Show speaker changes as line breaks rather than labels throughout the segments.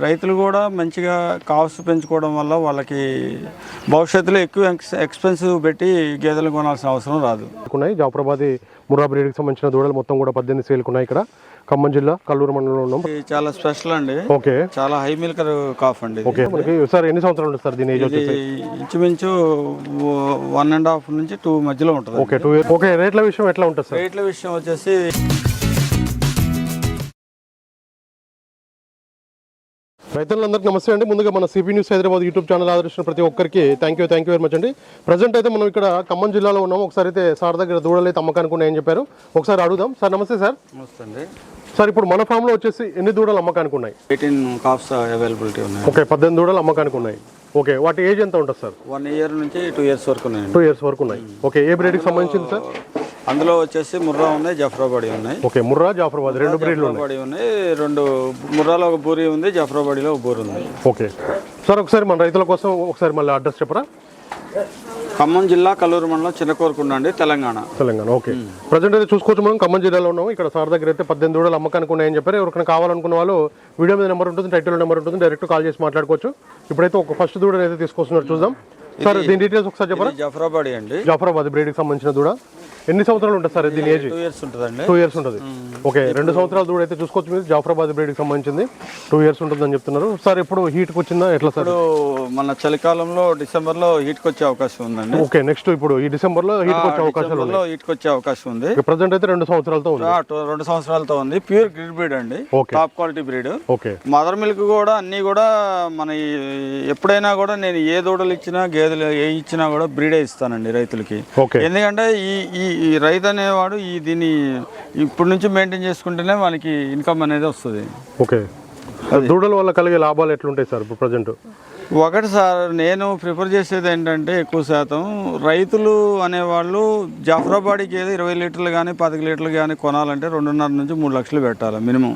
రైతులు కూడా మంచిగా కాస్ట్ పెంచుకోవడం వల్ల వాళ్ళకి భవిష్యత్తులో ఎక్కువ ఎక్స్ ఎక్స్పెన్సివ్ పెట్టి గేదెలు కొనాల్సిన అవసరం రాదు.
ఉన్నాయి. జాఫరాబాద్ ముర్రా బ్రీడ్కి సంబంధించిన దూడలు మొత్తం కూడా పద్దెనిమిది సేల్కున్నాయి ఇక్కడ. ఖమ్మం జిల్లా కల్లూరు మండలంలో ఉన్నాం.
చాలా స్పెషల్ అండి.
ఓకే.
చాలా హై మిల్కర్ కాఫ్ అండి.
ఓకే. మనకి సార్ ఎన్ని సంవత్సరాలు ఉంటుంది సార్ దీని ఏజ్
ఇంచుమించు వన్ అండ్ హాఫ్ నుంచి టూ మధ్యలో ఉంటుంది.
ఓకే టూ ఓకే రేట్ల విషయం ఎట్లా ఉంటుంది సార్?
రేట్ల విషయం వచ్చేసి
రైతులందరికీ నమస్తే అండి. ముందుగా మన CP news Hyderabad YouTube channel ఆదరించిన ప్రతి ఒక్కరికి thank you thank you very much అండి. ప్రజెంట్ అయితే మనం ఇక్కడ ఖమ్మం జిల్లాలో ఉన్నాం ఒకసారి అయితే సార్ దగ్గర దూడలు అయితే అమ్మకానికి ఉన్నాయని చెప్పారు. ఒకసారి అడుగుదాం. సార్ నమస్తే సార్.
వస్తుంది
సార్ ఇప్పుడు మన ఫామ్లో వచ్చేసి ఎన్ని దూడలు అమ్మకానికి ఉన్నాయి?
ఎయిటీన్ అవైలబిలిటీ ఉన్నాయి.
ఓకే పద్దెనిమిది దూడలు అమ్మకానికి ఉన్నాయి. ఓకే వాటి ఏజ్ ఎంత ఉంటుంది సార్?
వన్ ఇయర్ నుంచి టూ ఇయర్స్ వరకు ఉన్నాయండి
టూ ఇయర్స్ వరకు ఉన్నాయి. ఓకే ఏ బ్రీడ్కి సంబంధించింది సార్?
అందులో వచ్చేసి ముర్రా ఉన్నాయి జఫ్రాబాడీ ఉన్నాయి.
ఓకే ముర్రా జాఫరాబాద్ రెండు బ్రీడ్లు ఉన్నాయి.
జఫ్రాబాడీ ఉన్నాయి రెండు ముర్రాలో ఒక బూరి ఉంది జఫ్రాబాడీలో ఒక బూరి ఉంది.
ఓకే. సార్ ఒకసారి మన రైతుల కోసం ఒకసారి మళ్ళీ అడ్రస్ చెప్పరా?
ఖమ్మం జిల్లా కల్లూరు మండలం చిన్నకోరకుండ అండి తెలంగాణ.
తెలంగాణ ఓకే. ప్రజెంట్ అయితే చూసుకోవచ్చు మనం ఖమ్మం జిల్లాలో ఉన్నాం ఇక్కడ సార్ దగ్గర అయితే పద్దెనిమిది దూడలు అమ్మకానికి ఉన్నాయని చెప్పారు. ఎవరికైనా కావాలనుకున్న వాళ్ళు వీడియో మీద నెంబర్ ఉంటుంది టైటిల్ నెంబర్ ఉంటుంది డైరెక్ట్ కాల్ చేసి మాట్లాడుకోవచ్చు. ఇప్పుడైతే ఒక ఫస్ట్ దూడని అయితే తీసుకొస్తున్నారు చూద్దాం. సార్ దీని డీటెయిల్స్ ఒకసారి చెప్పరా?
ఇది జఫ్రాబాడీ అండి.
జాఫరాబాద్ బ్రీడ్కి సంబంధించిన దూడ. ఎన్ని సంవత్సరాలు ఉంటుంది సార్ దీని ఏజ్?
టూ ఇయర్స్ ఉంటుందండి.
టూ ఇయర్స్ ఉంటుంది. ఓకే రెండు సంవత్సరాల దూడ అయితే చూసుకోవచ్చు మీరు. జాఫరాబాద్ బ్రీడ్కి సంబంధించింది టూ ఇయర్స్ ఉంటుందని చెప్తున్నారు. సార్ ఇప్పుడు హీట్కి వచ్చిందా? ఎట్లా సార్?
మన చలికాలంలో డిసెంబర్లో హీట్కి వచ్చే అవకాశం ఉందండి.
ఓకే నెక్స్ట్ ఇప్పుడు ఈ డిసెంబర్లో హీట్కి వచ్చే అవకాశాలు
హీట్కి వచ్చే అవకాశం ఉంది.
ప్రజెంట్ అయితే రెండు సంవత్సరాలతో ఉంది.
రెండు సంవత్సరాలతో ఉంది. ప్యూర్ గ్రిడ్ బ్రీడ్ అండి. Top quality breed.
Okay.
Mother milk కూడా అన్నీ కూడా మన ఎప్పుడైనా కూడా నేను ఏ దూడలు ఇచ్చినా గేదెలు ఏ ఇచ్చినా కూడా బ్రీడే ఇస్తానండి రైతులకి. ఎందుకంటే ఈ ఈ ఈ రైతు అనేవాడు ఈ దీన్ని ఇప్పటి నుంచి మెయింటైన్ చేసుకుంటేనే మనకి ఇన్కమ్ అనేది వస్తుంది.
ఓకే. దూడల వల్ల కలిగే లాభాలు ఎట్లుంటాయి సార్ ఇప్పుడు ప్రజెంట్
ఒకటి సార్ నేను ప్రిఫర్ చేసేది ఏంటంటే ఎక్కువ శాతం రైతులు అనేవాళ్ళు జాఫరాబాడీ గేదె ఇరవై లీటర్లు కానీ పది లీటర్లు కానీ కొనాలంటే రెండున్నర నుంచి మూడు లక్షలు పెట్టాలి మినిమం.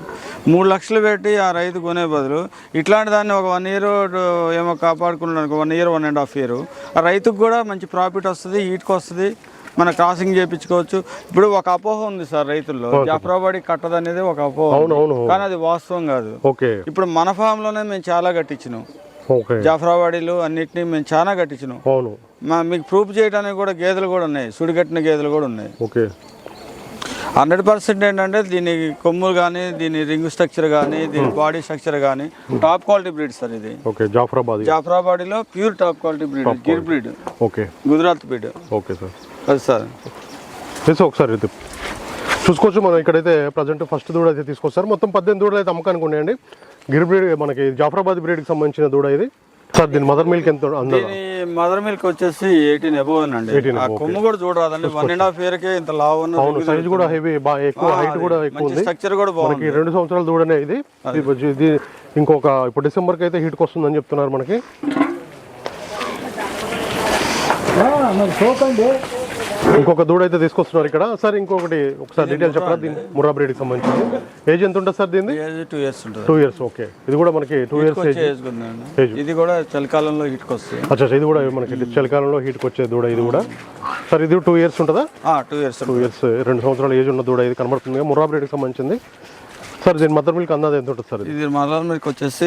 మూడు లక్షలు పెట్టి ఆ రైతు కొనే బదులు ఇట్లాంటి దాన్ని ఒక వన్ ఇయర్ ఏమో కాపాడుకున్నాడు one year one and half year. ఆ రైతుకు కూడా మంచి ప్రాఫిట్ వస్తుంది హీట్కి వస్తుంది. మన క్రాసింగ్ చేయించుకోవచ్చు. ఇప్పుడు ఒక అపోహ ఉంది సార్ రైతుల్లో. జాఫరాబాడీ కట్టదనేది ఒక అపోహ కానీ అది వాస్తవం కాదు.
ఓకే.
ఇప్పుడు మన ఫామ్లోనే మేము చాలా కట్టించినాం. జాఫరాబాడీలు అన్నిటినీ మేము చాలా కట్టించినాం. మా మీకు ప్రూఫ్ చేయడానికి కూడా గేదెలు కూడా ఉన్నాయి. సుడిగట్టిన గేదెలు కూడా ఉన్నాయి.
ఓకే.
హండ్రెడ్ పర్సెంట్ ఏంటంటే దీని కొమ్ములు కానీ దీని రింగ్ స్ట్రక్చర్ కానీ దీని బాడీ స్ట్రక్చర్ కానీ టాప్ క్వాలిటీ బ్రీడ్ సార్ ఇది.
Okay Jafarabad
జాఫరాబాడీలో pure top quality breed Gir breed
okay.
Gujarat breed
okay sir.
అది సార్.
చేసి ఒకసారి ఇది చూసుకోవచ్చు మనం ఇక్కడైతే ప్రజెంట్ ఫస్ట్ దూడ అయితే తీసుకొస్తారు. మొత్తం పద్దెనిమిది దూడలు అయితే అమ్మకానికి ఉన్నాయండి. గిర్ బ్రీడ్ మనకి జాఫరాబాద్ బ్రీడ్కి సంబంధించిన దూడ ఇది. సార్ దీని మదర్ మిల్క్ ఎంత
మదర్ మిల్క్ వచ్చేసి ఎయిటీన్ అబోవ్ అండి
18
ఆ కొమ్ము కూడా చూడరాదండి. వన్ అండ్ హాఫ్ ఇయర్ కే ఇంత లావు
అవును సైజ్ కూడా హెవీ బాగా ఎక్కువ హైట్ కూడా ఎక్కువ ఉంది.
స్ట్రక్చర్ కూడా బాగుంది.
మనకి రెండు సంవత్సరాల దూడనే ఇది. ఇది- ఇంకొక ఇప్పుడు డిసెంబర్కి అయితే హీట్కి వస్తుందని చెప్తున్నారు మనకి. ఇంకొక దూడ అయితే తీసుకొస్తున్నారు ఇక్కడ. సార్ ఇంకొకటి ఒకసారి డీటెయిల్ చెప్పరా? దీని ముర్రా బ్రీడ్కి సంబంధించి ఏజ్ ఎంత ఉంటుంది సార్ దీన్ని
టూ ఇయర్స్ ఉంటుంది.
టూ ఇయర్స్ ఓకే ఇది కూడా మనకి టూ ఇయర్స్ ఏజ్
ఇది కూడా చలికాలంలో హీట్కి వస్తుంది.
అచ్చా ఇది కూడా మనకి చలికాలంలో హీట్కి వచ్చే దూడ ఇది కూడా. సార్ ఇది టూ ఇయర్స్ ఉంటుందా?
టూ ఇయర్స్
టూ ఇయర్స్ రెండు సంవత్సరాల ఏజ్ ఉన్న దూడ ఇది కనబడుతుంది. ముర్రా బ్రీడ్కి సంబంధించింది. సార్ దీని మదర్ మిల్క్ అందాది ఎంత ఉంటుంది సార్ ఇది?
మదర్ మిల్క్ వచ్చేసి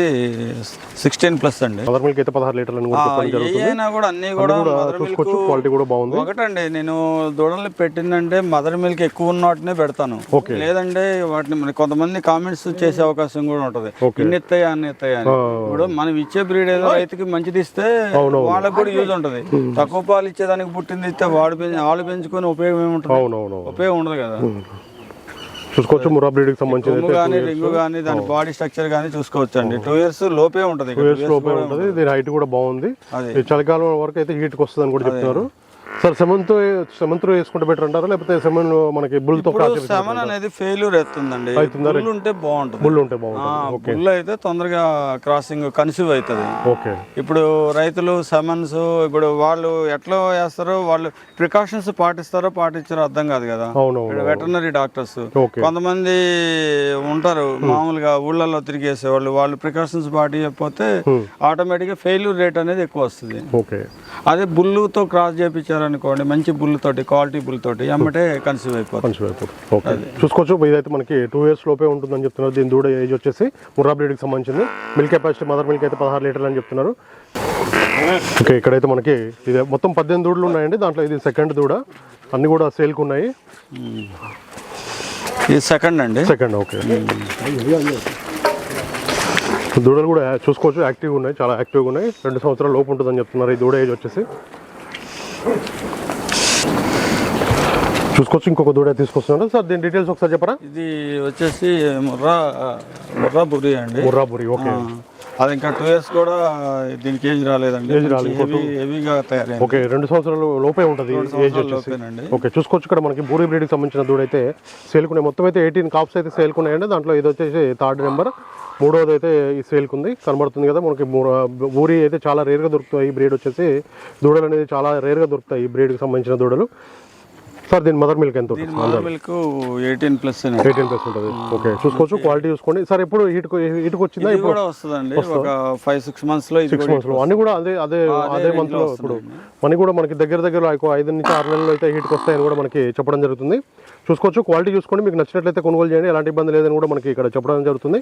సిక్స్టీన్ ప్లస్ అండి.
మదర్ మిల్క్ అయితే పదహారు జరుగుతుంది.
అయినా కూడా అన్ని కూడా
చూసుకోవచ్చు క్వాలిటీ కూడా బాగుంది.
ఒకటండి నేను దూడల్ని పెట్టిందంటే మదర్ మిల్క్ ఎక్కువ ఉన్న వాటినే పెడతాను. లేదంటే వాటిని కొంతమంది కామెంట్స్ చేసే అవకాశం కూడా ఉంటది. ఇన్ని ఎత్తాయా అన్ని ఎత్తాయా అని. ఇప్పుడు మనం ఇచ్చే బ్రీడ్ ఏదో రైతుకి మంచిది ఇస్తే వాళ్ళకి కూడా యూజ్ ఉంటది. తక్కువ పాలు ఇచ్చేదానికి పుట్టింది ఇస్తే వాడు పెంచి వాళ్ళు పెంచుకొని ఉపయోగం ఏముంటుంది?
అవునవును
ఉపయోగం ఉండదు కదా.
చూసుకోవచ్చు. సంబంధించింది
కొమ్ము కానీ రింగు కానీ దాని బాడీ స్ట్రక్చర్ కానీ చూసుకోవచ్చు అండి టూ ఇయర్స్ లోపే ఉంటది
టూ ఇయర్స్ లోపే ఉంటుంది. దీని హైట్ కూడా బాగుంది. చలికాలం వరకు అయితే హీట్కి వస్తుంది అని కూడా చెప్తున్నారు సార్ సెమంత్ సెమంత్ వేసుకుంటే బెటర్ అంటారా? లేకపోతే సెమన్ మనకి బుల్తో
సెమన్ అనేది ఫెయిల్యూర్ ఎత్తుందండి. బుల్ ఉంటే బాగుంటుంది.
బుల్ ఉంటే బాగుంటుంది.
బుల్ అయితే తొందరగా క్రాసింగ్ కన్సీవ్ అవుతుంది.
ఓకే.
ఇప్పుడు రైతులు సమన్స్ ఇప్పుడు వాళ్ళు ఎట్లా వేస్తారో వాళ్ళు ప్రికాషన్స్ పాటిస్తారో పాటించారో అర్థం కాదు కదా. వెటర్నరీ డాక్టర్స్ కొంతమంది ఉంటారు మామూలుగా ఊళ్ళల్లో తిరిగేసే వాళ్ళు వాళ్ళు ప్రికాషన్స్ పాటించకపోతే ఆటోమేటిక్గా ఫెయిల్యూర్ రేట్ అనేది ఎక్కువ వస్తుంది. అదే బుల్లుతో క్రాస్ చేయించారు ఇచ్చారనుకోండి మంచి బుల్ తోటి క్వాలిటీ బుల్ తోటి ఎమ్మటే కన్సీవ్ అయిపోతుంది.
ఓకే. చూసుకోవచ్చు ఇదైతే మనకి టూ ఇయర్స్ లోపే ఉంటుందని చెప్తున్నారు. దీని దూడ ఏజ్ వచ్చేసి ముర్రా బ్రీడ్కి సంబంధించింది. మిల్క్ కెపాసిటీ మదర్ మిల్క్ అయితే పదహారు లీటర్లు అని చెప్తున్నారు. ఓకే ఇక్కడైతే మనకి ఇది మొత్తం పద్దెనిమిది దూడలు ఉన్నాయండి. దాంట్లో ఇది సెకండ్ దూడ. అన్ని కూడా సేల్కి ఉన్నాయి.
ఇది సెకండ్ అండి.
Second okay. దూడలు కూడా చూసుకోవచ్చు యాక్టివ్గా ఉన్నాయి. చాలా యాక్టివ్గా ఉన్నాయి. రెండు సంవత్సరాల లోపు ఉంటుందని చెప్తున్నారు. ఈ దూడ ఏజ్ వచ్చేసి చూసుకోవచ్చు ఇంకొక దూడ తీసుకొస్తున్నారు సార్ దీని డీటెయిల్స్ ఒకసారి చెప్పరా?
ఇది వచ్చేసి ముర్రా ముర్రా బురి అండి.
ముర్రాపురి ఓకే.
అది ఇంకా టూ ఇయర్స్ కూడా దీనికి ఏజ్ రాలేదండి.
ఏజ్ రాలేదు.
హెవీ హెవీగా తయారైంది.
ఓకే రెండు సంవత్సరాలు లోపే ఉంటుంది ఏజ్
సంవత్సరాల
వచ్చేసి.
లోపేనండి.
ఓకే చూసుకోవచ్చు ఇక్కడ మనకి బూరి బ్రీడ్కి సంబంధించిన దూడ అయితే సేల్కున్నాయి. మొత్తం అయితే ఎయిటీన్ కాప్స్ అయితే సేల్కున్నాయండి. దాంట్లో ఇది వచ్చేసి థర్డ్ నెంబర్ మూడోది అయితే ఈ సేల్కుంది. కనబడుతుంది కదా మనకి మూర- బూరి అయితే చాలా రేర్గా దొరుకుతాయి. ఈ బ్రీడ్ వచ్చేసి దూడలు అనేది చాలా రేర్గా దొరుకుతాయి ఈ బ్రీడ్కి సంబంధించిన దూడలు. సార్ దీని మదర్ మిల్క్ ఎంత ఉంటుంది?
Mother milk eighteen plus
eighteen plus ఉంటుంది. ఓకే చూసుకోవచ్చు క్వాలిటీ చూసుకోండి. సార్ ఎప్పుడు హీట్ హీట్కి వచ్చిందా?
ఇది కూడా వస్తుందండి. ఒక ఫైవ్ సిక్స్ మంత్స్లో ఇది
సిక్స్
కూడా
మంత్స్లో. అన్ని కూడా అదే అదే అదే మంత్లో ఇప్పుడు. మనకి కూడా మనకి దగ్గర దగ్గర ఐదు నుంచి ఆరు నెలలు అయితే హీట్కి వస్తాయని కూడా మనకి చెప్పడం జరుగుతుంది. చూసుకోవచ్చు క్వాలిటీ చూసుకోండి. మీకు నచ్చినట్లయితే కొనుగోలు చేయండి. ఎలాంటి ఇబ్బంది లేదని కూడా మనకి ఇక్కడ చెప్పడం జరుగుతుంది.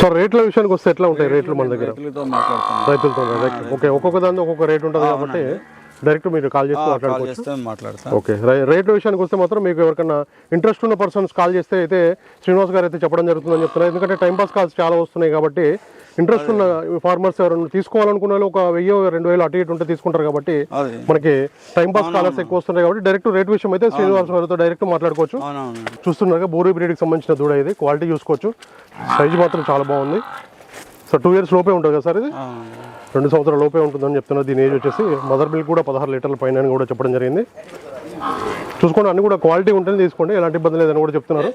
సో రేట్ల విషయానికి వస్తే ఎట్లా ఉంటాయి రేట్లు మన దగ్గర?
రైతులతో
ఓకే ఒక్కొక్క దాని ఒక్కొక్క రేట్ ఉంటుంది కాబట్టి డైరెక్ట్ మీరు కాల్ చేసి మాట్లాడుకోవచ్చు. ఓకే రేట్ల విషయానికి వస్తే మాత్రం మీకు ఎవరికైనా ఇంట్రెస్ట్ ఉన్న పర్సన్స్ కాల్ చేస్తే అయితే శ్రీనివాస్ గారు అయితే చెప్పడం జరుగుతుందని చెప్తున్నారు. ఎందుకంటే టైం పాస్ కాల్స్ చాలా వస్తున్నాయి కాబట్టి ఇంట్రెస్ట్ ఉన్న ఫార్మర్స్ ఎవరైనా తీసుకోవాలనుకున్న వాళ్ళు ఒక వెయ్యి రెండు వేలు అటు ఇటు ఉంటే తీసుకుంటారు కాబట్టి మనకి టైం పాస్ కాలర్స్ ఎక్కువ వస్తున్నాయి కాబట్టి డైరెక్ట్ రేట్ విషయం అయితే శ్రీనివాస్ గారితో డైరెక్ట్ మాట్లాడుకోవచ్చు. చూస్తున్నారు బోరీ బ్రీడ్కి సంబంధించిన దూడ ఇది. క్వాలిటీ చూసుకోవచ్చు. సైజ్ మాత్రం చాలా బాగుంది. సో టూ ఇయర్స్ లోపే ఉంటుంది కదా సార్ ఇది? రెండు సంవత్సరాల లోపే ఉంటుందని చెప్తున్నారు. దీని ఏజ్ వచ్చేసి మదర్ మిల్క్ కూడా పదహారు లీటర్ల పైన అని కూడా చెప్పడం జరిగింది. చూసుకోండి అన్ని కూడా క్వాలిటీ ఉంటేనే తీసుకోండి ఎలాంటి ఇబ్బంది లేదని కూడా చెప్తున్నారు.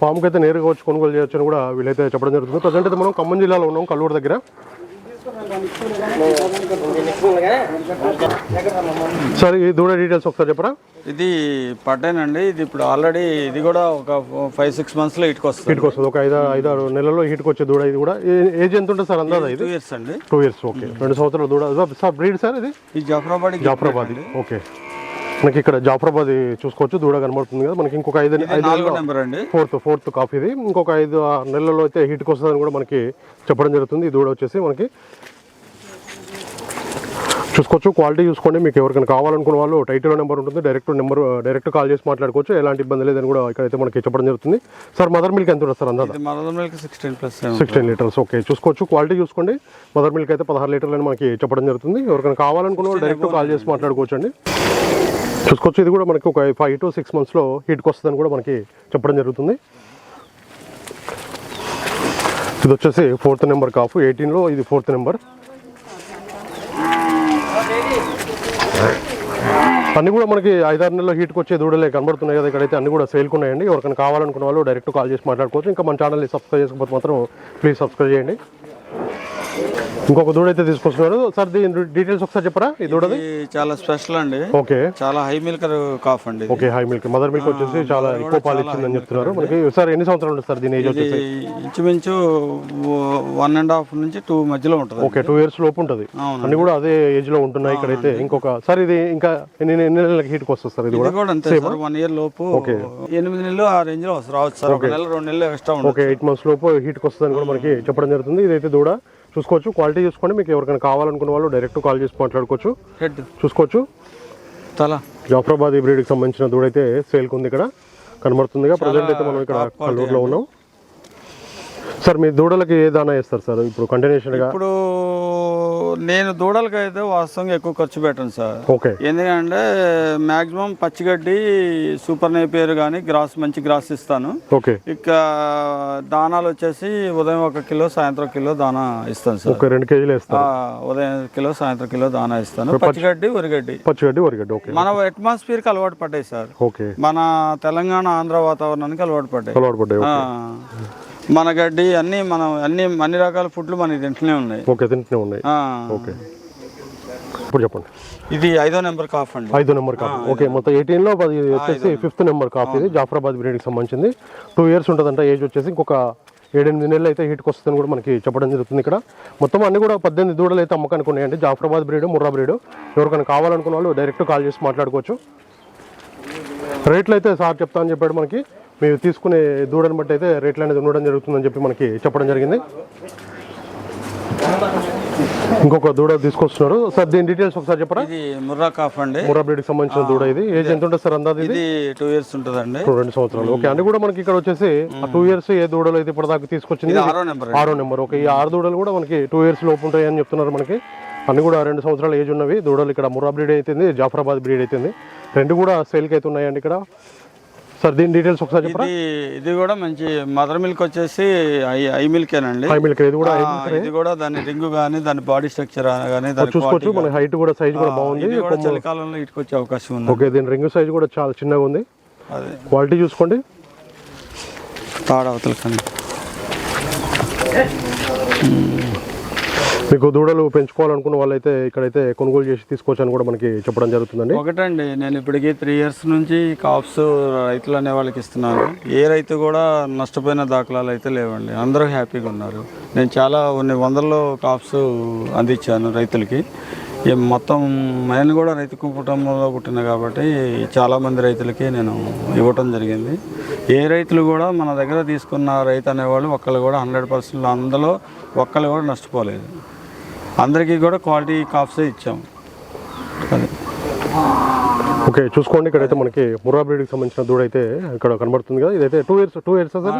ఫామ్కి అయితే నేరుగా వచ్చి కొనుగోలు చేయొచ్చు అని కూడా వీళ్ళైతే చెప్పడం జరుగుతుంది. ప్రజెంట్ అయితే మనం ఖమ్మం జిల్లాలో ఉన్నాం కల్లూరు దగ్గర. సార్ ఈ దూడ డీటెయిల్స్ ఒకసారి చెప్పరా?
ఇది పడ్డానండి. ఇది ఇప్పుడు ఆల్రెడీ ఇది కూడా ఒక ఫైవ్ సిక్స్ మంత్స్లో ఇటుకు వస్తుంది.
హీట్కి వస్తుంది. ఒక ఐదు ఐదు ఆరు నెలల్లో హీట్కి వచ్చే దూడ ఇది కూడా. ఏజ్ ఎంత ఉంటుంది సార్ అందాజా ఇది
టూ ఇయర్స్ అండి.
టూ ఇయర్స్ ఓకే రెండు సంవత్సరాల దూడ. సార్ బ్రీడ్ సార్ ఇది?
ఈ జాఫరాబాద్
జాఫరాబాద్ ఓకే మనకి ఇక్కడ జాఫరాబాద్ చూసుకోవచ్చు దూడ కనబడుతుంది కదా మనకి ఇంకొక ఐదు ఐదు ఫోర్త్ ఫోర్త్ కాఫీ ఇది. ఇంకొక ఐదు ఆరు నెలల్లో అయితే హీట్కి వస్తుందని కూడా మనకి చెప్పడం జరుగుతుంది. ఈ దూడ వచ్చేసి మనకి చూసుకోవచ్చు. క్వాలిటీ చూసుకోండి. మీకు ఎవరికైనా కావాలనుకున్న వాళ్ళు టైటిల్ నెంబర్ ఉంటుంది. డైరెక్ట్ నెంబర్ డైరెక్ట్ కాల్ చేసి మాట్లాడుకోవచ్చు. ఎలాంటి ఇబ్బంది లేదని కూడా ఇక్కడైతే మనకి చెప్పడం జరుగుతుంది. సార్ మదర్ మిల్క్ ఎంత ఉంటుంది సార్
ఇది mother milk sixteen plus
sixteen litres okay చూసుకోవచ్చు. క్వాలిటీ చూసుకోండి. మదర్ మిల్క్ అయితే పదహారు లీటర్లు అని మనకి చెప్పడం జరుగుతుంది. ఎవరికైనా కావాలనుకున్న వాళ్ళు డైరెక్ట్ కాల్ చేసి మాట్లాడుకోవచ్చు అండి చూసుకోవచ్చు. ఇది కూడా మనకి ఒక ఫైవ్ టు సిక్స్ మంత్స్లో హీట్కి వస్తుందని కూడా మనకి చెప్పడం జరుగుతుంది. ఇది వచ్చేసి ఫోర్త్ నెంబర్ కాఫ్ ఎయిటీన్లో ఇది ఫోర్త్ నెంబర్ అన్ని కూడా మనకి ఐదారు నెలల్లో హీట్కి వచ్చే దూడలే కనబడుతున్నాయి కదా. ఇక్కడైతే అన్ని కూడా సేల్కి ఉన్నాయండి. ఎవరికైనా కావాలనుకున్న వాళ్ళు డైరెక్ట్ కాల్ చేసి మాట్లాడుకోవచ్చు. ఇంకా మన ఛానల్ని సబ్స్క్రైబ్ చేసుకోకపోతే మాత్రం ప్లీజ్ సబ్స్క్రైబ్ చేయండి. ఇంకొక దూడ అయితే తీసుకొస్తున్నారు. సార్ దీని డీటెయిల్స్ ఒకసారి చెప్పరా? ఈ దూడది?
చాలా స్పెషల్ అండి.
ఓకే.
చాలా హై మిల్క్ కాఫ్ అండి.
Okay high milk mother milk వచ్చేసి చాలా ఎక్కువ పాలు ఇచ్చిందని చెప్తున్నారు. మనకి సార్ ఎన్ని సంవత్సరాలు ఉంటుంది సార్ దీని ఏజ్ వచ్చేసి?
ఇంచుమించు వన్ అండ్ హాఫ్ నుంచి టూ మధ్యలో ఉంటుంది
ఓకే టూ ఇయర్స్ లోపు ఉంటుంది. అన్ని కూడా అదే ఏజ్లో ఉంటున్నాయి ఇక్కడైతే. ఇంకొక సార్ ఇది ఇంకా ఎన్ని ఎన్ని నెలలకి హీట్కి వస్తుంది సార్ ఇది కూడా?
అంతే సార్ వన్ ఇయర్ లోపు ఎనిమిది నెలలు ఆ రేంజ్లో రావచ్చు సార్ ఒక నెల రెండు నెలలు ఎక్స్ట్రా
ఓకే ఎయిట్ మంత్స్ లోపు హీట్కి వస్తుందని కూడా మనకి చెప్పడం జరుగుతుంది. ఇదైతే దూడ. చూసుకోవచ్చు. క్వాలిటీ చూసుకోండి. మీకు ఎవరికైనా కావాలనుకున్న వాళ్ళు డైరెక్ట్ కాల్ చేసి మాట్లాడుకోవచ్చు.
హెడ్
చూసుకోవచ్చు.
తల.
జాఫరాబాద్ బ్రీడ్కి సంబంధించిన దూడైతే సేల్కి ఉంది ఇక్కడ. కనబడుతుందిగా. ప్రజెంట్ అయితే మనం ఇక్కడ కల్లూరులో ఉన్నాం. సార్ మీ దూడలకి ఏ దానా వేస్తారు సార్? ఇప్పుడు కంటిన్యూషన్గా
ఇప్పుడు నేను దూడలకి అయితే వాస్తవంగా ఎక్కువ ఖర్చు పెట్టను సార్.
ఓకే.
ఎందుకంటే మాక్సిమం పచ్చిగడ్డి సూపర్ నేపియర్ కానీ గ్రాస్ మంచి గ్రాస్ ఇస్తాను.
ఓకే.
ఇక దానాలు వచ్చేసి ఉదయం ఒక కిలో సాయంత్రం కిలో దానా ఇస్తాను సార్.
రెండు కేజీలు
ఆ, ఉదయం కిలో సాయంత్రం కిలో దానా ఇస్తాను. పచ్చిగడ్డి వరిగడ్డి.
పచ్చిగడ్డి వరిగడ్డి ఓకే.
మన అట్మాస్ఫియర్కి అలవాటు పడ్డాయి సార్.
ఓకే.
మన తెలంగాణ ఆంధ్ర వాతావరణానికి అలవాటు పడ్డాయి.
అలవాటు పడ్డాయి
మన గడ్డి అన్ని మనం అన్ని అన్ని రకాల ఫుడ్లు మనకి తింటూనే ఉన్నాయి.
ఓకే తింటూనే ఉన్నాయి. ఓకే. ఇప్పుడు చెప్పండి.
ఇది ఐదో నెంబర్ కాఫ్ అండి.
ఐదు నెంబర్ కాఫీ. ఓకే మొత్తం ఎయిటీన్లో పది వచ్చేసి ఫిఫ్త్ నెంబర్ కాఫీ ఇది జాఫరాబాద్ బ్రీడ్కి సంబంధించింది. టూ ఇయర్స్ ఉంటుందంట ఏజ్ వచ్చేసి ఇంకొక ఏడెనిమిది నెలలు అయితే హీట్కి వస్తుందని కూడా మనకి చెప్పడం జరుగుతుంది ఇక్కడ. మొత్తం అన్ని కూడా పద్దెనిమిది దూడలు అయితే అమ్మకానికి ఉన్నాయండి. Jafarabad breed Murrah breed. ఎవరికైనా కావాలనుకున్న వాళ్ళు డైరెక్ట్ కాల్ చేసి మాట్లాడుకోవచ్చు. రేట్లు అయితే సార్ చెప్తా అని చెప్పాడు మనకి. మీరు తీసుకునే దూడని బట్టి అయితే రేట్లు అనేది ఉండడం జరుగుతుందని చెప్పి మనకి చెప్పడం జరిగింది. ఇంకొక దూడ తీసుకొస్తున్నారు. సార్ దీని డీటెయిల్స్ ఒకసారి చెప్పరా?
ఇది ముర్రా కాఫ్ అండి.
ముర్రా బ్రీడ్కి సంబంధించిన దూడ ఇది. ఏజ్ ఎంత ఉంటుంది సార్ అందాది ఇది?
టూ ఇయర్స్ ఉంటుందండి.
రెండు సంవత్సరాలు. ఓకే అన్ని కూడా మనకి ఇక్కడ వచ్చేసి టూ ఇయర్స్ ఏ దూడలు అయితే ఇప్పటిదాకా తీసుకొచ్చింది?
ఆరో నెంబర్
ఆరో నెంబర్. ఓకే ఈ ఆరు దూడలు కూడా మనకి టూ ఇయర్స్ లోపు ఉంటాయి అని చెప్తున్నారు మనకి. అన్ని కూడా రెండు సంవత్సరాల ఏజ్ ఉన్నవి. దూడలు ఇక్కడ ముర్రా బ్రీడ్ అయితుంది జాఫరాబాద్ బ్రీడ్ అయితుంది రెండు కూడా సేల్కి అయితే ఉన్నాయండి ఇక్కడ. సార్ దీని డీటెయిల్స్ ఒకసారి
ఇది ఇది కూడా మంచి మదర్ మిల్క్ వచ్చేసి ఐ ఐ మిల్కేనండి
హై మిల్క్ ఇది కూడా
ఇది కూడా దాని రింగ్ కానీ దాని బాడీ స్ట్రక్చర్ కానీ దాని
చూసుకోవచ్చు మన హైట్ కూడా సైజ్ కూడా బాగుంది.
చలికాలంలో ఇటుకు వచ్చే అవకాశం ఉంది.
ఓకే దీని రింగ్ సైజ్ కూడా చాలా చిన్నగా ఉంది.
అదే.
క్వాలిటీ చూసుకోండి.
తాడు అవతల కానీ
మీకు దూడలు పెంచుకోవాలనుకున్న వాళ్ళైతే ఇక్కడైతే కొనుగోలు చేసి తీసుకోవచ్చు అని కూడా మనకి చెప్పడం జరుగుతుందండి.
ఒకటండి నేను ఇప్పటికి త్రీ ఇయర్స్ నుంచి కాప్స్ రైతులు అనే వాళ్ళకి ఇస్తున్నాను. ఏ రైతు కూడా నష్టపోయిన దాఖలాలు అయితే లేవండి. అందరూ హ్యాపీగా ఉన్నారు. నేను చాలా కొన్ని వందల్లో కాప్స్ అందించాను రైతులకి. మొత్తం నేను కూడా రైతు కుటుంబంలో పుట్టిన కాబట్టి చాలామంది రైతులకి నేను ఇవ్వటం జరిగింది. ఏ రైతులు కూడా మన దగ్గర తీసుకున్న రైతు అనేవాళ్ళు ఒక్కళ్ళు కూడా హండ్రెడ్ పర్సెంట్ అందులో ఒక్కళ్ళు కూడా నష్టపోలేదు. అందరికీ కూడా క్వాలిటీ కాప్సే ఇచ్చాం. అది.
ఓకే చూసుకోండి. ఇక్కడైతే మనకి ముర్రా బ్రీడ్కి సంబంధించిన దూడ అయితే ఇక్కడ కనబడుతుంది కదా. ఇదైతే two years two years sir?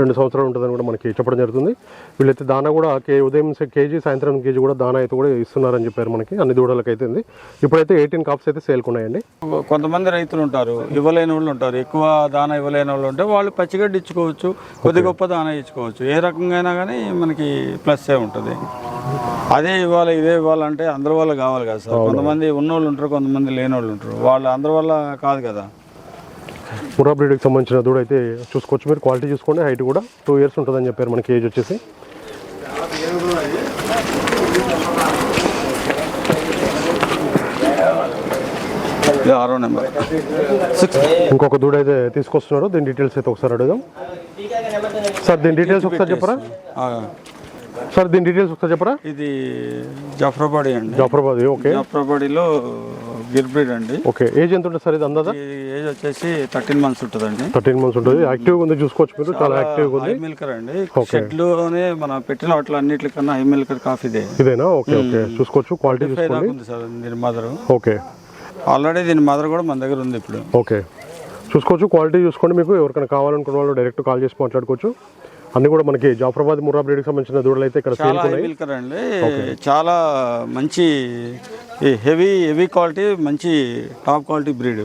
రెండు సంవత్సరాలు ఉంటుందని కూడా మనకి చెప్పడం జరుగుతుంది. వీళ్ళైతే దానా కూడా కే ఉదయం కేజీ సాయంత్రం కేజీ కూడా దానా అయితే కూడా ఇస్తున్నారని చెప్పారు మనకి. అన్ని దూడలకు అయితే ఉంది. ఇప్పుడైతే ఎయిటీన్ కాప్స్ అయితే సేల్కి ఉన్నాయండి
కొంతమంది రైతులు ఉంటారు ఇవ్వలేని వాళ్ళు ఉంటారు. ఎక్కువ దానా ఇవ్వలేని వాళ్ళు ఉంటే వాళ్ళు పచ్చిగడ్డి ఇచ్చుకోవచ్చు కొద్ది గొప్ప దానా ఇచ్చుకోవచ్చు. ఏ రకంగా అయినా కానీ మనకి ప్లస్ ఏ ఉంటుంది. అదే ఇవ్వాలి ఇదే ఇవ్వాలంటే అందరి వల్ల కావాలి కదా సార్. కొంతమంది ఉన్నోళ్ళు ఉంటారు కొంతమంది లేని వాళ్ళు ఉంటారు. వాళ్ళు అందరి వల్ల కాదు కదా.
ముర్రా బ్రీడ్కి సంబంధించిన దూడ అయితే చూసుకోవచ్చు మీరు. క్వాలిటీ చూసుకోండి. హైట్ కూడా టూ ఇయర్స్ ఉంటుందని చెప్పారు మనకి ఏజ్ వచ్చేసి.
ఆరో నెంబర్.
ఇంకొక దూడ అయితే తీసుకొస్తున్నారు. దీని డీటెయిల్స్ అయితే ఒకసారి అడుగుదాం. సార్ దీని డీటెయిల్స్ ఒకసారి చెప్పరా? సార్ దీని డీటెయిల్స్ ఒకసారి చెప్పరా?
ఇది జాఫ్రాబాడీ అండి.
జాఫరాబాద్ ఓకే.
జాఫ్రాబాడీలో గిర్బ్రీడ్ అండి.
ఓకే ఏజ్ ఎంత ఉంటుంది సార్ ఇది అందాదా
ఈ ఏజ్ వచ్చేసి థర్టీన్ మంత్స్ ఉంటుందండి.
థర్టీన్ మంత్స్ ఉంటుంది. యాక్టివ్గా ఉంది చూసుకోవచ్చు మీరు. చాలా యాక్టివ్గా ఉంది.
హై మిల్కర్ అండి. షెడ్లోనే మన పెట్టిన వాటిలో అన్నిటికన్నా హై మిల్కర్ కాఫీదే
ఇదేనా? Okay okay. చూసుకోవచ్చు క్వాలిటీ చూసుకోండి.
ఉంది సార్ దీని మదర్.
ఓకే.
ఆల్రెడీ దీని మదర్ కూడా మన దగ్గర ఉంది ఇప్పుడు.
ఓకే. చూసుకోవచ్చు క్వాలిటీ చూసుకోండి మీకు. ఎవరికైనా కావాలనుకున్న వాళ్ళు డైరెక్ట్ కాల్ చేసి మాట్లాడుకోవచ్చు. అన్ని కూడా మనకి జాఫరాబాద్ ముర్రా బ్రీడ్కి సంబంధించిన దూడలు అయితే ఇక్కడ
చాలా మిల్కర్ అండి. చాలా మంచి హెవీ హెవీ క్వాలిటీ మంచి టాప్ క్వాలిటీ బ్రీడ్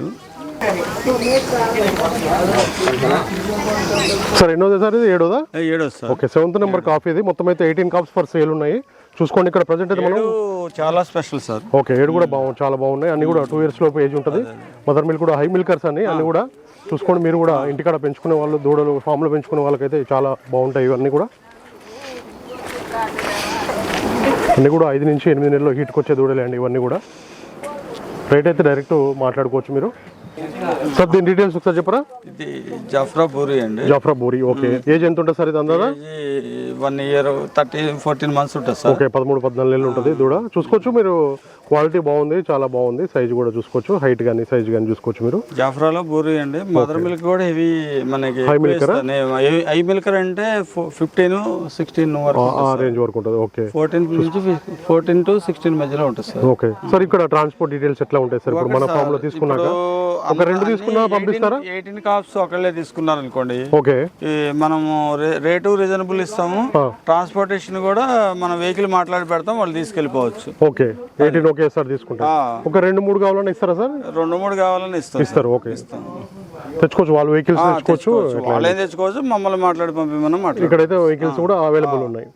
సార్ ఎన్నోదే సార్ ఇది? ఏడోదా?
ఏడో సార్.
ఓకే సెవెంత్ నెంబర్ కాఫీ ఇది. మొత్తం అయితే ఎయిటీన్ కాప్స్ ఫర్ సేల్ ఉన్నాయి. చూసుకోండి ఇక్కడ ప్రజెంట్ అయితే మనం.
చాలా స్పెషల్ సార్.
ఓకే ఏడు కూడా బాగుంది చాలా బాగున్నాయి. అన్ని కూడా టూ ఇయర్స్ లోపు ఏజ్ ఉంటుంది. మదర్ మిల్క్ కూడా హై మిల్కర్స్ అన్ని అన్ని కూడా. చూసుకోండి మీరు కూడా ఇంటికాడ పెంచుకునే వాళ్ళు దూడలు ఫామ్లో పెంచుకునే వాళ్ళకైతే చాలా బాగుంటాయి ఇవన్నీ కూడా. అన్నీ కూడా ఐదు నుంచి ఎనిమిది నెలల్లో హీట్కి వచ్చే దూడలే అండి ఇవన్నీ కూడా. రేట్ అయితే డైరెక్ట్ మాట్లాడుకోవచ్చు మీరు. సార్ దీని డీటెయిల్స్ ఒకసారి చెప్పరా?
ఇది జాఫ్రా పూరి అండి.
జాఫ్రా బోరీ ఓకే. ఏజ్ ఎంత ఉంటుంది సార్ ఇది అందాదా
one year thirty fourteen months ఉంటుంది సార్.
ఓకే పదమూడు పద్నాలుగు నెలలు ఉంటుంది దూడ. చూసుకోవచ్చు మీరు క్వాలిటీ బాగుంది చాలా బాగుంది సైజ్ కూడా చూసుకోవచ్చు హైట్ కానీ సైజ్ కానీ చూసుకోవచ్చు మీరు.
జాఫ్రాలో బూరి అండి. మదర్ మిల్క్ కూడా హెవీ మనకి
milker ఆ?
ఐ మిల్కర్ అంటే ఫిఫ్టీన్ సిక్స్టీన్ వరకు
ఆ రేంజ్ వరకు ఉంటుంది ఓకే.
ఫోర్టీన్ నుంచి ఫోర్టీన్ టు సిక్స్టీన్ మధ్యలో ఉంటుంది సార్.
ఓకే. సార్ ఇక్కడ ట్రాన్స్పోర్ట్ డీటెయిల్స్ ఎట్లా ఉంటాయి సార్? ఇప్పుడు మన ఫామ్లో తీసుకున్నాక? ఒక రెండు తీసుకున్నా పంపిస్తారా?
ఎయిటీన్ కాప్స్ ఒకళ్ళే తీసుకున్నారు అనుకోండి.
ఓకే.
మనము రేటు రీజనబుల్ ఇస్తాము. ట్రాన్స్పోర్టేషన్ కూడా మన వెహికల్ మాట్లాడి పెడతాం వాళ్ళు తీసుకెళ్ళిపోవచ్చు.
ఓకే. ఎయిటీన్ ఓకే సార్ తీసుకుంటారు.
ఆ,
ఒక రెండు మూడు కావాలని ఇస్తారా సార్?
రెండు మూడు కావాలని ఇస్తాం
ఇస్తారు ఓకే.
ఇస్తాం.
తెచ్చుకోవచ్చు. వాళ్ళు వెహికల్స్ తెచ్చుకోవచ్చు
వాళ్ళేం తెచ్చుకోవచ్చు మమ్మల్ని మాట్లాడి పంపిమని
ఇక్కడైతే వెహికల్స్ కూడా అవైలబుల్ ఉన్నాయి.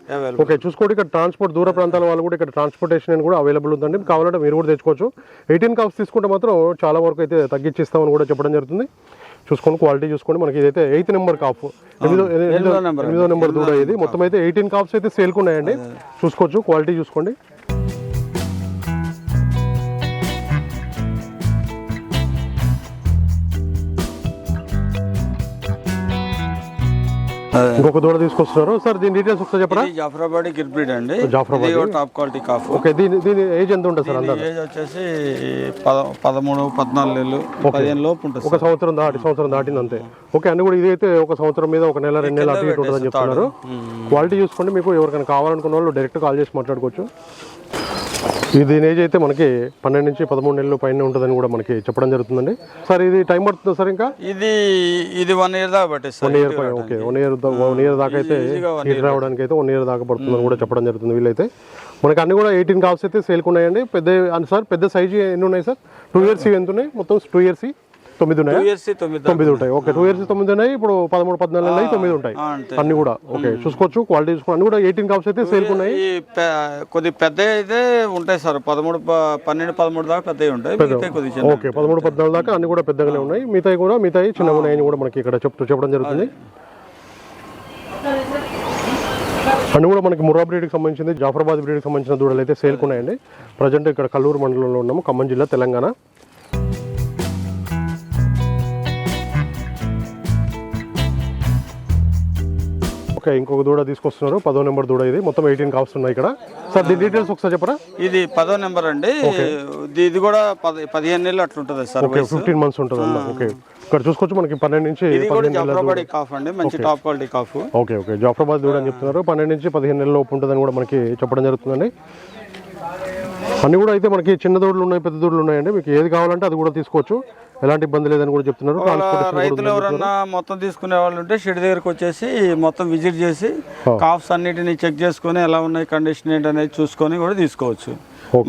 ఓకే చూసుకోండి ఇక్కడ ట్రాన్స్పోర్ట్ దూర ప్రాంతాల వాళ్ళు కూడా ఇక్కడ ట్రాన్స్పోర్టేషన్ అని కూడా అవైలబుల్ ఉందండి. కావాలంటే మీరు కూడా తెచ్చుకోవచ్చు. ఎయిటీన్ కాప్స్ తీసుకుంటే మాత్రం చాలా వరకు అయితే తగ్గించిస్తామని కూడా చెప్పడం జరుగుతుంది. చూసుకోండి క్వాలిటీ చూసుకోండి. మనకి ఇదైతే ఎయిత్ నెంబర్ కాప్ ఎనిమిదో ఎనిమిదో
నెంబర్
దూడ ఇది. మొత్తం అయితే ఎయిటీన్ కాప్స్ అయితే సేల్కి ఉన్నాయండి. చూసుకోవచ్చు క్వాలిటీ చూసుకోండి. ఇంకొక దూడ తీసుకొస్తున్నారు. సార్ దీని డీటెయిల్స్ ఒకసారి చెప్పరా?
జాఫరాబాద్ గిర్బ్రీడ్ అండి.
Jafarabadi.
Top quality calf
okay దీని దీని ఏజ్ ఎంత ఉంటుంది సార్ అందరు
ఏజ్ వచ్చేసి పద పదమూడు పద్నాలుగు నెలలు పదిహేను లోపు ఉంటుంది
ఒక సంవత్సరం దాటి సంవత్సరం దాటింది అంతే. ఓకే అన్ని కూడా ఇదైతే ఒక సంవత్సరం మీద ఒక నెల రెండు నెలలు అటు ఇటు ఉంటుందని చెప్తున్నారు. క్వాలిటీ చూసుకోండి మీకు ఎవరికైనా కావాలనుకున్న వాళ్ళు డైరెక్ట్ కాల్ చేసి మాట్లాడుకోవచ్చు. దీని ఏజ్ అయితే మనకి పన్నెండు నుంచి పదమూడు నెలలు పైన ఉంటుందని కూడా మనకి చెప్పడం జరుగుతుందండి. సార్ ఇది టైం పడుతుంది సార్ ఇంకా?
ఇది ఇది వన్ ఇయర్ దాకా
one year okay one year one year దాకా అయితే హీట్ రావడానికి అయితే వన్ ఇయర్ దాకా పడుతుందని కూడా చెప్పడం జరుగుతుంది వీళ్ళైతే. మనకి అన్ని కూడా ఎయిటీన్ కాల్స్ అయితే సేల్కి ఉన్నాయండి. పెద్ద సార్ పెద్ద సైజ్ ఎన్ని ఉన్నాయి సార్? టూ ఇయర్స్ ఎంత ఉన్నాయి? మొత్తం టూ ఇయర్స్ తొమ్మిది ఉన్నాయా?
తొమ్మిది
ఉంటాయి. ఓకే టూ ఇయర్స్ తొమ్మిది ఉన్నాయి. ఇప్పుడు పదమూడు పద్నాలుగు అయి తొమ్మిది ఉంటాయి. అన్ని కూడా. ఓకే చూసుకోవచ్చు. క్వాలిటీ అన్ని కూడా ఎయిటీన్ కాప్స్ అయితే సేల్ ఉన్నాయి.
కొద్ది పెద్ద అయితే ఉంటాయి సార్. పదమూడు పన్నెండు పదమూడు దాకా పెద్దవి ఉంటాయి.
ఓకే పదమూడు పద్నాలుగు దాకా అన్ని కూడా పెద్దగానే ఉన్నాయి. మిగతాయి కూడా మిగతాయి చిన్నగా ఉన్నాయని కూడా మనకి ఇక్కడ చెప్తూ చెప్పడం జరుగుతుంది. అన్ని కూడా మనకి ముర్రా బ్రీడ్కి సంబంధించింది జాఫరాబాద్ బ్రీడ్కి సంబంధించిన దూడలు అయితే సేల్కి ఉన్నాయండి. ప్రజెంట్ ఇక్కడ కల్లూరు మండలంలో ఉన్నాము ఖమ్మం జిల్లా తెలంగాణ. ఓకే ఇంకొక దూడ తీసుకొస్తున్నారు. పదో నెంబర్ దూడ ఇది. మొత్తం ఎయిటీన్ కాప్స్ ఉన్నాయి ఇక్కడ. సార్ దీని డీటెయిల్స్ ఒకసారి చెప్పరా?
ఇది పదో నెంబర్ అండి. ఇది- కూడా పది పదిహేను నెలలు అట్లుంటుంది సార్
ఓకే ఫిఫ్టీన్ మంత్స్ ఉంటుంది అన్న. ఓకే. ఇక్కడ చూసుకోవచ్చు మనకి పన్నెండు నుంచి
కాఫ్ అండి. మంచి top quality calf
okay okay. Jafarabad దూడ అని చెప్తున్నారు. పన్నెండు నుంచి పదిహేను నెలల లోపు ఉంటుందని కూడా మనకి చెప్పడం జరుగుతుందండి. అన్ని కూడా అయితే మనకి చిన్న దూడలు ఉన్నాయి పెద్ద దూడలు ఉన్నాయండి. మీకు ఏది కావాలంటే అది కూడా తీసుకోవచ్చు. ఎలాంటి ఇబ్బంది లేదని కూడా చెప్తున్నారు.
రైతులు ఎవరన్నా మొత్తం తీసుకునే వాళ్ళు ఉంటే షెడ్ దగ్గరకు వచ్చేసి మొత్తం విజిట్ చేసి కాఫ్స్ అన్నిటిని చెక్ చేసుకొని ఎలా ఉన్నాయి కండిషన్ ఏంటి అనేది చూసుకొని కూడా తీసుకోవచ్చు.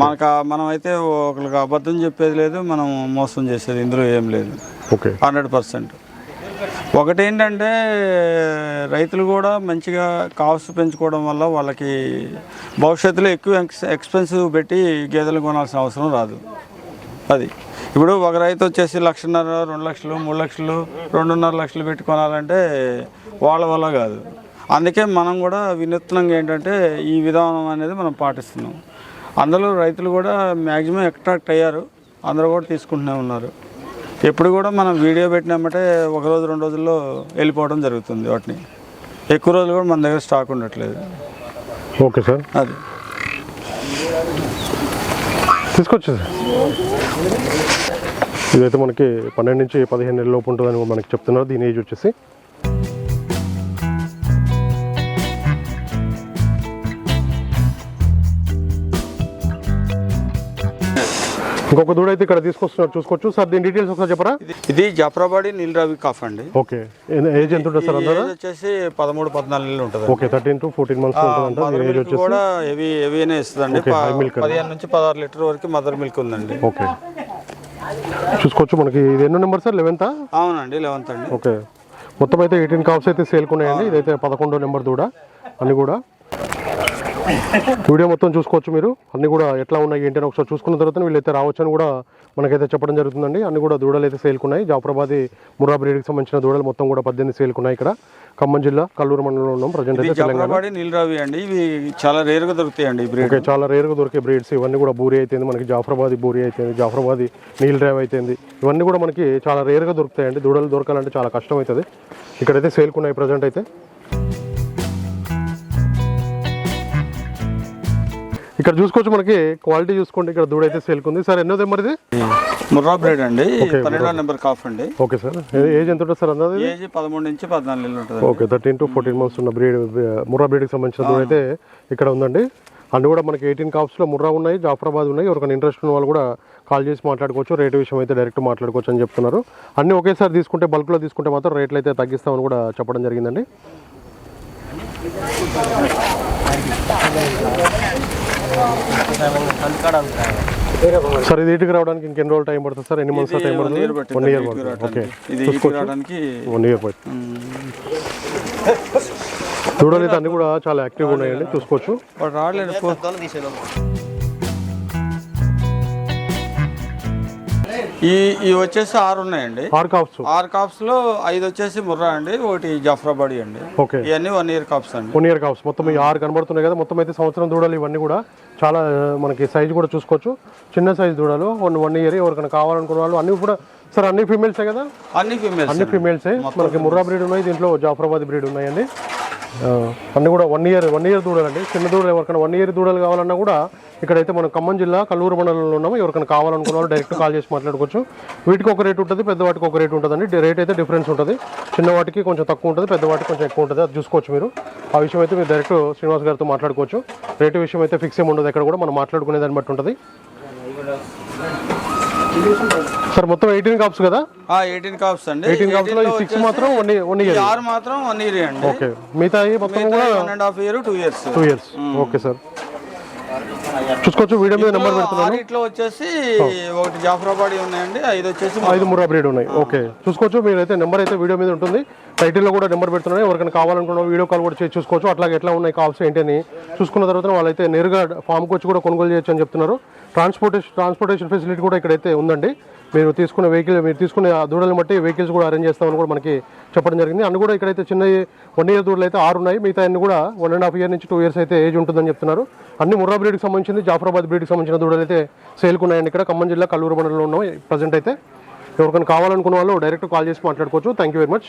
మనకు మనం అయితే ఒకరికి అబద్ధం చెప్పేది లేదు మనం మోసం చేసేది ఇందులో ఏం లేదు.
ఓకే.
Hundred percent. ఒకటి ఏంటంటే రైతులు కూడా మంచిగా కాస్ట్ పెంచుకోవడం వల్ల వాళ్ళకి భవిష్యత్తులో ఎక్కువ ఎక్స్ ఎక్స్పెన్సివ్ పెట్టి గేదెలు కొనాల్సిన అవసరం రాదు. అది. ఇప్పుడు ఒక రైతు వచ్చేసి లక్షన్నర రెండు లక్షలు మూడు లక్షలు రెండున్నర లక్షలు పెట్టి కొనాలంటే వాళ్ళ వల్ల కాదు. అందుకే మనం కూడా వినూత్నంగా ఏంటంటే ఈ విధానం అనేది మనం పాటిస్తున్నాం. అందులో రైతులు కూడా మ్యాక్సిమం అట్రాక్ట్ అయ్యారు. అందరూ కూడా తీసుకుంటూనే ఉన్నారు. ఎప్పుడు కూడా మనం వీడియో పెట్టినామంటే ఒక రోజు రెండు రోజుల్లో వెళ్ళిపోవడం జరుగుతుంది వాటిని. ఎక్కువ రోజులు కూడా మన దగ్గర స్టాక్ ఉండట్లేదు.
Okay sir.
అది.
తీసుకొచ్చు ఇదైతే మనకి పన్నెండు నుంచి పదిహేను నెలల లోపు ఉంటుందని మనకి చెప్తున్నారు. దీని ఏజ్ వచ్చేసి ఇంకొక దూడ అయితే ఇక్కడ తీసుకొస్తున్నారు. చూసుకోవచ్చు. సార్ దీని డీటెయిల్స్ ఒకసారి చెప్పరా?
ఇది జాఫరాబాడీ నీలరావి కాఫ్ అండి.
ఓకే. ఏజ్ ఎంత ఉంటుంది సార్ అందరూ?
వచ్చేసి పదమూడు పద్నాలుగు నెలలు ఉంటుంది
okay thirteen to fourteen months దీని ఏజ్ వచ్చేసి?
కూడా హెవీ హెవీనే ఇస్తుందండి. పదిహేను నుంచి పదహారు లీటర్ వరకు మదర్ మిల్క్ ఉందండి.
ఓకే. చూసుకోవచ్చు మనకి. ఇది ఎన్నో నెంబర్ సార్? లెవెన్తా
అవునండి లెవెంత్ అండి.
ఓకే. మొత్తం అయితే ఎయిటీన్ కాప్స్ అయితే సేల్కున్నాయండి ఇదైతే పదకొండో నెంబర్ దూడ. అన్ని కూడా. వీడియో మొత్తం చూసుకోవచ్చు మీరు. అన్ని కూడా ఎట్లా ఉన్నాయి ఏంటి అని ఒకసారి చూసుకున్న తర్వాత వీళ్ళైతే రావచ్చు అని కూడా మనకైతే చెప్పడం జరుగుతుందండి. అన్ని కూడా దూడలు అయితే సేల్కున్నాయి. జాఫరాబాద్ ముర్రా బ్రీడ్కి సంబంధించిన దూడలు మొత్తం కూడా పద్దెనిమిది సేల్కున్నాయి ఇక్కడ. ఖమ్మం జిల్లా కల్లూరు మండలంలో ఉన్నాం. ప్రజెంట్ అయితే తెలంగాణ.
జాఫరాబాడీ నీలరావి అండి. ఇవి చాలా రేరుగా దొరుకుతాయండి
ఓకే చాలా రేరుగా దొరికే బ్రీడ్స్. ఇవన్నీ కూడా బూరి అయితేంది మనకి జాఫరాబాదీ బూరి అయితేంది జాఫరాబాదీ నీల్ డ్రైవ్ అయితేంది. ఇవన్నీ కూడా మనకి చాలా రేరుగా దొరుకుతాయండి. దూడలు దొరకాలంటే చాలా కష్టం అవుతుంది. ఇక్కడైతే సేల్కున్నాయి ప్రజెంట్ అయితే. ఇక్కడ చూసుకోవచ్చు మనకి. క్వాలిటీ చూసుకోండి. ఇక్కడ దూడ అయితే సేల్కుంది సార్ ఎన్నో మరిది
ముర్రా బ్రీడ్ అండి. పన్నెండో నెంబర్ కాఫ్ అండి.
ఓకే సార్ ఏజ్ ఎంత ఉంటుంది సార్
ఏజ్ పదమూడు నుంచి పద్నాలుగు నెలలు ఉంటుంది
okay thirteen to fourteen months ఉన్న బ్రీడ్ ముర్రా బ్రీడ్కి సంబంధించిన దూడ అయితే ఇక్కడ ఉందండి. అన్ని కూడా మనకి ఎయిటీన్ కాప్స్లో ముర్రా ఉన్నాయి జాఫరాబాద్ ఉన్నాయి. ఎవరికైనా ఇంట్రెస్ట్ ఉన్న వాళ్ళు కూడా కాల్ చేసి మాట్లాడుకోవచ్చు. రేటు విషయం అయితే డైరెక్ట్ మాట్లాడుకోవచ్చు అని చెప్తున్నారు. అన్ని ఒకేసారి తీసుకుంటే బల్క్లో తీసుకుంటే మాత్రం రేట్లు అయితే తగ్గిస్తామని కూడా చెప్పడం జరిగిందండి. సార్ ఇది ఇటుకు రావడానికి ఇంకెన్ని రోజులు టైం పడుతుంది సార్? ఎన్ని మంత్స్ టైం
వన్ ఇయర్
పడుతుంది వన్ ఇయర్ పడుతుంది. ఓకే
ఇది ఇటుకు రావడానికి
వన్ ఇయర్ పడుతుంది. దూడలు అయితే అన్ని కూడా చాలా యాక్టివ్గా ఉన్నాయండి. చూసుకోవచ్చు.
రావట్లేదు ఈ ఇవి వచ్చేసి ఆరు ఉన్నాయండి.
ఆర్ కాప్స్.
ఆరు కాప్స్లో ఐదు వచ్చేసి ముర్రా అండి ఒకటి జాఫరాబాడీ అండి.
ఓకే.
ఇవన్నీ వన్ ఇయర్ కాప్స్ అండి.
One year calves. మొత్తం ఈ ఆరు కనబడుతున్నాయి కదా మొత్తం అయితే సంవత్సరం దూడలు ఇవన్నీ కూడా చాలా మనకి సైజు కూడా చూసుకోవచ్చు. చిన్న సైజు దూడలు వన్ వన్ ఇయర్ ఎవరికైనా కావాలనుకున్న వాళ్ళు అన్ని కూడా సార్ అన్ని ఫీమేల్సే కదా?
అన్ని ఫీమేల్స్
అన్ని ఫీమేల్సే మనకి ముర్రా బ్రీడ్ ఉన్నాయి దీంట్లో జాఫరాబాద్ బ్రీడ్ ఉన్నాయండి. అన్నీ కూడా వన్ ఇయర్ వన్ ఇయర్ దూడలండి. చిన్న దూడలు ఎవరికైనా వన్ ఇయర్ దూడలు కావాలన్నా కూడా ఇక్కడైతే మనం ఖమ్మం జిల్లా కల్లూరు మండలంలో ఉన్నాము. ఎవరికైనా కావాలనుకున్న వాళ్ళు డైరెక్ట్ కాల్ చేసి మాట్లాడుకోవచ్చు. వీటికి ఒక రేట్ ఉంటుంది పెద్దవాటికి ఒక రేట్ ఉంటుందండి. రేట్ అయితే డిఫరెన్స్ ఉంటుంది. చిన్నవాటికి కొంచెం తక్కువ ఉంటుంది పెద్దవాటికి కొంచెం ఎక్కువ ఉంటుంది. అది చూసుకోవచ్చు మీరు. ఆ విషయం అయితే మీరు డైరెక్ట్ శ్రీనివాస్ గారితో మాట్లాడుకోవచ్చు. రేటు విషయం అయితే ఫిక్స్ ఏమి ఉండదు. ఎక్కడ కూడా మనం మాట్లాడుకునే దాన్ని బట్టి ఉంటుంది. సార్ మొత్తం ఎయిటీన్ కాప్స్ కదా?
ఎయిటీన్ కాప్స్ అండి.
ఎయిటీన్ కాప్స్లో సిక్స్ మాత్రం వన్ ఇయర్
ఆరు మాత్రం వన్ ఇయర్ అండి.
ఓకే మిగతా మొత్తం కూడా
one and half year two years
two years okay sir చూసుకోవచ్చు వీడియో మీద నెంబర్ పెడుతున్నాను.
ఆరిట్లో వచ్చేసి ఒకటి జాఫరాబాడీ ఉన్నాయండి ఐదు వచ్చేసి
ఐదు ముర్రా బ్రీడ్ ఉన్నాయి. ఓకే. చూసుకోవచ్చు మీరైతే నెంబర్ అయితే వీడియో మీద ఉంటుంది. టైటిల్లో కూడా నెంబర్ పెడుతున్నాను. ఎవరికైనా కావాలనుకున్న వీడియో కాల్ కూడా చేసి చూసుకోవచ్చు. అట్లాగే ఎట్లా ఉన్నాయి కావాల్సి ఏంటి అని చూసుకున్న తర్వాత వాళ్ళైతే నేరుగా ఫామ్కి వచ్చి కూడా కొనుగోలు చేయొచ్చు అని చెప్తున్నారు. ట్రాన్స్పోర్టేషన్ ట్రాన్స్పోర్టేషన్ ఫెసిలిటీ కూడా ఇక్కడైతే ఉందండి. మీరు తీసుకునే వెహికల్ మీరు తీసుకునే ఆ దూడలను బట్టి వెహికల్స్ కూడా అరేంజ్ చేస్తామని కూడా మనకి చెప్పడం జరిగింది. అన్ని కూడా ఇక్కడైతే చిన్న వన్ ఇయర్ దూడలు అయితే ఆరు ఉన్నాయి. మిగతా అన్ని కూడా వన్ అండ్ హాఫ్ ఇయర్ నుంచి టూ ఇయర్స్ అయితే ఏజ్ ఉంటుందని చెప్తున్నారు. అన్ని ముర్రా బ్రీడ్కి సంబంధించింది జాఫరాబాద్ బ్రీడ్కి సంబంధించిన దూడలు అయితే సేల్కు ఉన్నాయండి ఇక్కడ. ఖమ్మం జిల్లా కల్లూరు మండలంలో ఉన్నాం ప్రజెంట్ అయితే ఎవరికైనా కావాలనుకున్న వాళ్ళు డైరెక్ట్ కాల్ చేసి మాట్లాడుకోవచ్చు. Thank you very much